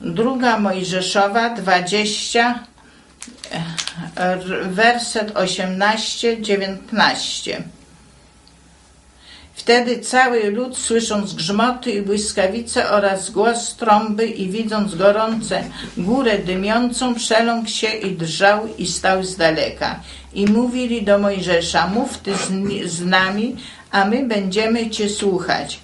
Druga Mojżeszowa 20, r- werset 18-19. Wtedy cały lud, słysząc grzmoty i błyskawice oraz głos trąby i widząc gorące górę dymiącą, przeląkł się i drżał i stał z daleka. I mówili do Mojżesza, mów ty z, z nami, a my będziemy cię słuchać.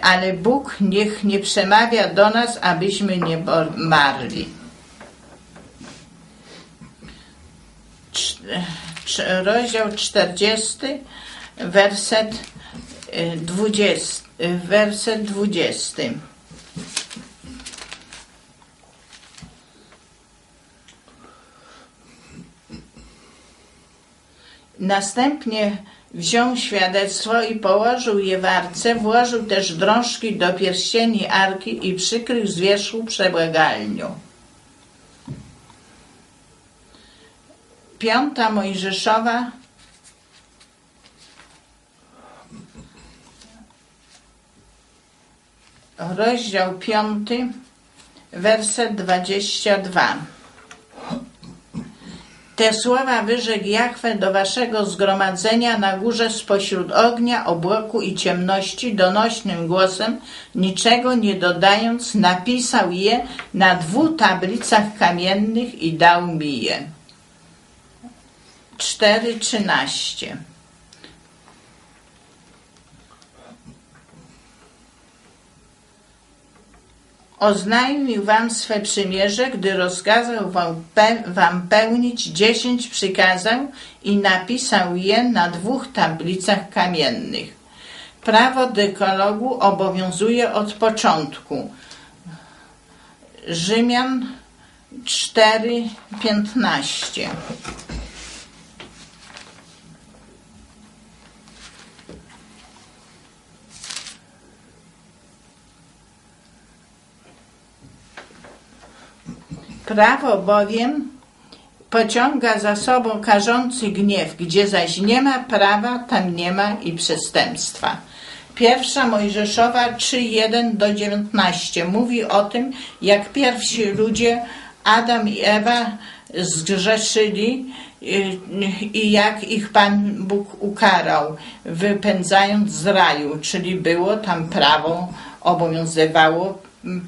Ale Bóg niech nie przemawia do nas, abyśmy nie marli. Rozdział 40, werset y, 20, y, werset 20. Następnie wziął świadectwo i położył je w arce, włożył też drążki do pierścieni arki i przykrył z wierzchu przebłagalnią. Piąta Mojżeszowa, rozdział piąty, werset dwadzieścia dwa. Te słowa wyrzekł Jachwę do waszego zgromadzenia na górze spośród ognia, obłoku i ciemności donośnym głosem, niczego nie dodając, napisał je na dwóch tablicach kamiennych i dał mi je. 4.13 Oznajmił wam swe przymierze, gdy rozkazał wam, pe- wam pełnić dziesięć przykazań i napisał je na dwóch tablicach kamiennych. Prawo dekologu obowiązuje od początku. Rzymian 4:15. Prawo bowiem pociąga za sobą karzący gniew, gdzie zaś nie ma prawa, tam nie ma i przestępstwa. Pierwsza Mojżeszowa 3:1 do 19 mówi o tym, jak pierwsi ludzie, Adam i Ewa, zgrzeszyli y, i jak ich Pan Bóg ukarał, wypędzając z raju, czyli było tam prawo, obowiązywało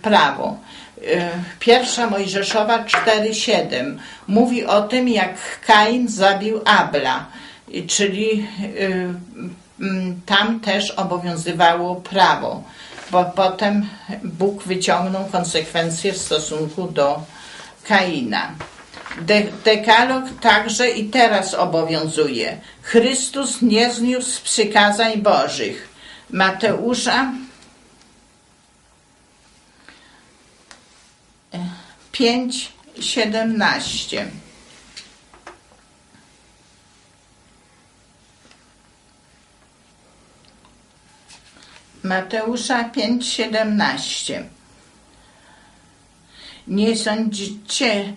prawo. Y, Pierwsza Mojżeszowa 4:7 mówi o tym, jak Kain zabił Abla, czyli y, mm, tam też obowiązywało prawo, bo potem Bóg wyciągnął konsekwencje w stosunku do Kaina. De dekalog także i teraz obowiązuje. Chrystus nie zniósł przykazań Bożych. Mateusza 5, 17. Mateusza 5, 17. Nie sądzicie,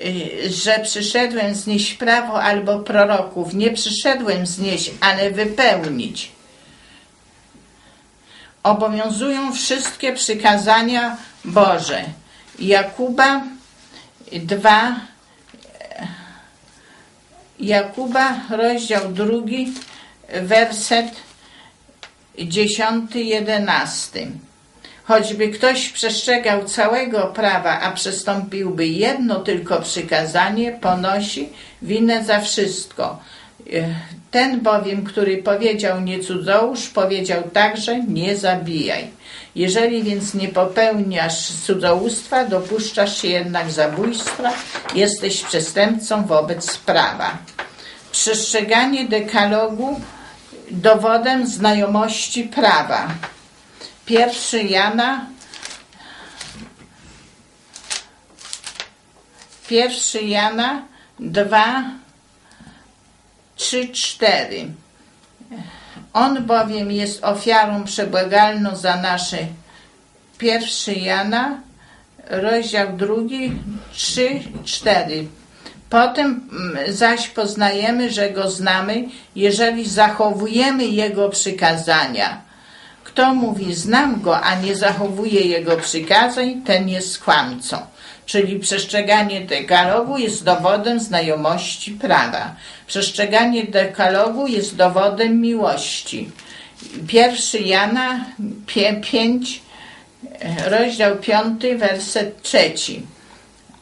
y, że przyszedłem znieść prawo albo proroków. Nie przyszedłem znieść, ale wypełnić. Obowiązują wszystkie przykazania Boże. Jakuba 2, Jakuba, rozdział drugi, werset 10, 11. Choćby ktoś przestrzegał całego prawa, a przestąpiłby jedno tylko przykazanie, ponosi winę za wszystko. Ten bowiem, który powiedział nie cudzołóż, powiedział także nie zabijaj. Jeżeli więc nie popełniasz cudzołóstwa, dopuszczasz się jednak zabójstwa, jesteś przestępcą wobec prawa. Przestrzeganie dekalogu dowodem znajomości prawa. Pierwszy Jana, pierwszy Jana 2, 3, 4. On bowiem jest ofiarą przebłagalną za nasze. Pierwszy Jana, rozdział drugi, 3, 4. Potem mm, zaś poznajemy, że go znamy, jeżeli zachowujemy jego przykazania. Kto mówi znam go, a nie zachowuje jego przykazań, ten jest kłamcą. Czyli przestrzeganie dekalogu jest dowodem znajomości prawa. Przestrzeganie dekalogu jest dowodem miłości. Pierwszy Jana 5, rozdział 5, werset 3.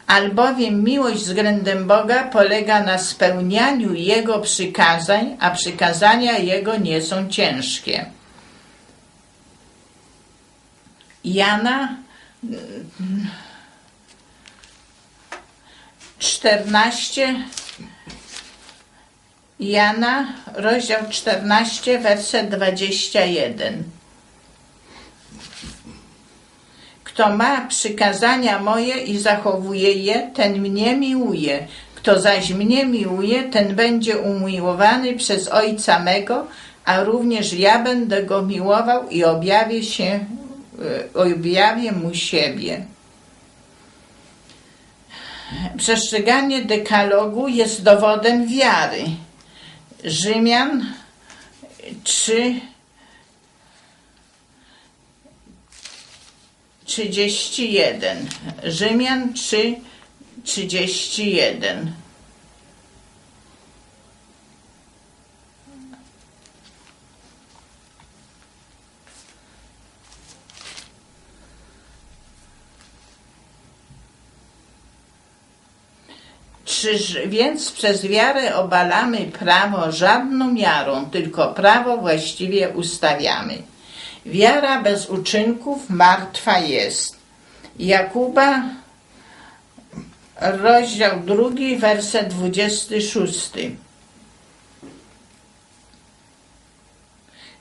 Albowiem miłość względem Boga polega na spełnianiu Jego przykazań, a przykazania Jego nie są ciężkie. Jana 14 Jana, rozdział 14, werset 21. Kto ma przykazania moje i zachowuje je, ten mnie miłuje. Kto zaś mnie miłuje, ten będzie umiłowany przez Ojca mego, a również ja będę go miłował i objawię się, e, objawię mu siebie. Przestrzeganie dekalogu jest dowodem wiary. Rzymian 3 31. Rzymian 3 31. Czyż więc przez wiarę obalamy prawo żadną miarą, tylko prawo właściwie ustawiamy. Wiara bez uczynków martwa jest. Jakuba, rozdział drugi, werset 26.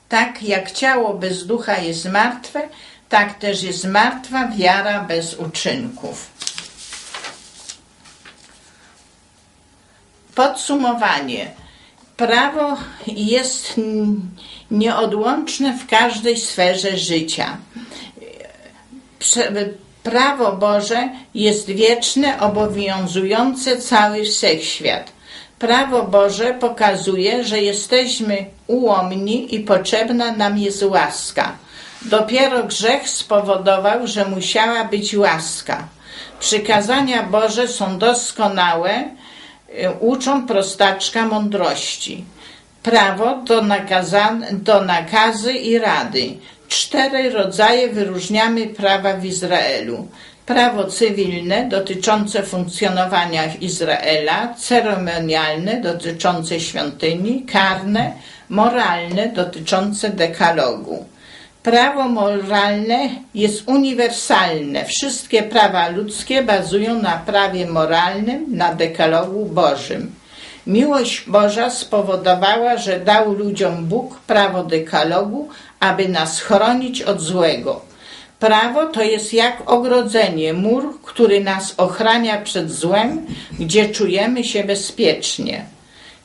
Tak jak ciało bez ducha jest martwe, tak też jest martwa wiara bez uczynków. Podsumowanie. Prawo jest nieodłączne w każdej sferze życia. Prawo Boże jest wieczne, obowiązujące cały wszechświat. Prawo Boże pokazuje, że jesteśmy ułomni i potrzebna nam jest łaska. Dopiero grzech spowodował, że musiała być łaska. Przykazania Boże są doskonałe, uczą prostaczka mądrości. Prawo to, nakazane, to nakazy i rady. Cztery rodzaje wyróżniamy prawa w Izraelu. Prawo cywilne dotyczące funkcjonowania Izraela, ceremonialne dotyczące świątyni, karne, moralne dotyczące dekalogu. Prawo moralne jest uniwersalne. Wszystkie prawa ludzkie bazują na prawie moralnym, na dekalogu Bożym. Miłość Boża spowodowała, że dał ludziom Bóg prawo dekalogu, aby nas chronić od złego. Prawo to jest jak ogrodzenie, mur, który nas ochrania przed złem, gdzie czujemy się bezpiecznie.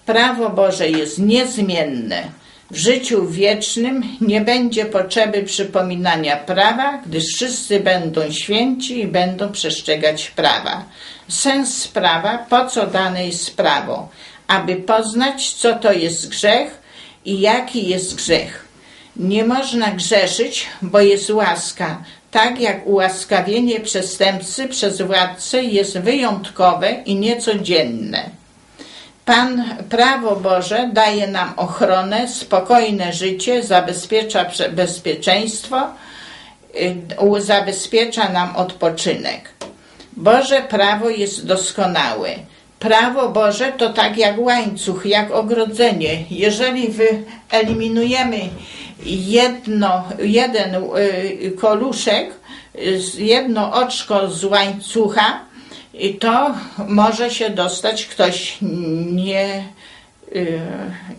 Prawo Boże jest niezmienne w życiu wiecznym nie będzie potrzeby przypominania prawa, gdyż wszyscy będą święci i będą przestrzegać prawa. Sens prawa, po co dane jest prawo? Aby poznać, co to jest grzech i jaki jest grzech. Nie można grzeszyć, bo jest łaska, tak jak ułaskawienie przestępcy przez władcę jest wyjątkowe i niecodzienne. Pan, prawo Boże daje nam ochronę, spokojne życie, zabezpiecza bezpieczeństwo, y, zabezpiecza nam odpoczynek. Boże prawo jest doskonałe. Prawo Boże to tak jak łańcuch, jak ogrodzenie. Jeżeli wyeliminujemy jedno, jeden y, koluszek, jedno oczko z łańcucha, i to może się dostać ktoś nie, y,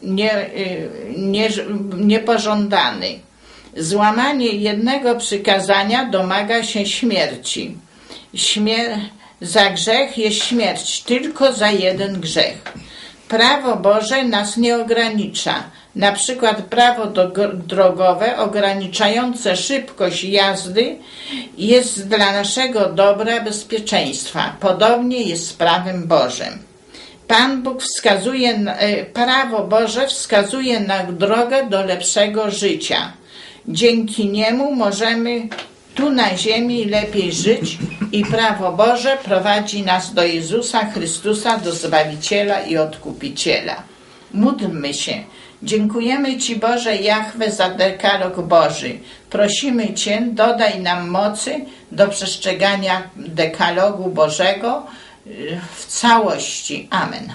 nie, y, nie, niepożądany. Złamanie jednego przykazania domaga się śmierci. Śmier za grzech jest śmierć, tylko za jeden grzech. Prawo Boże nas nie ogranicza. Na przykład prawo drogowe ograniczające szybkość jazdy jest dla naszego dobra bezpieczeństwa. Podobnie jest z prawem Bożym. Pan Bóg wskazuje, e, prawo Boże wskazuje na drogę do lepszego życia. Dzięki niemu możemy tu na ziemi lepiej żyć i prawo Boże prowadzi nas do Jezusa Chrystusa, do Zbawiciela i Odkupiciela. Módlmy się. Dziękujemy Ci Boże Jahwe za dekalog Boży. Prosimy Cię, dodaj nam mocy do przestrzegania dekalogu Bożego y, w całości. Amen.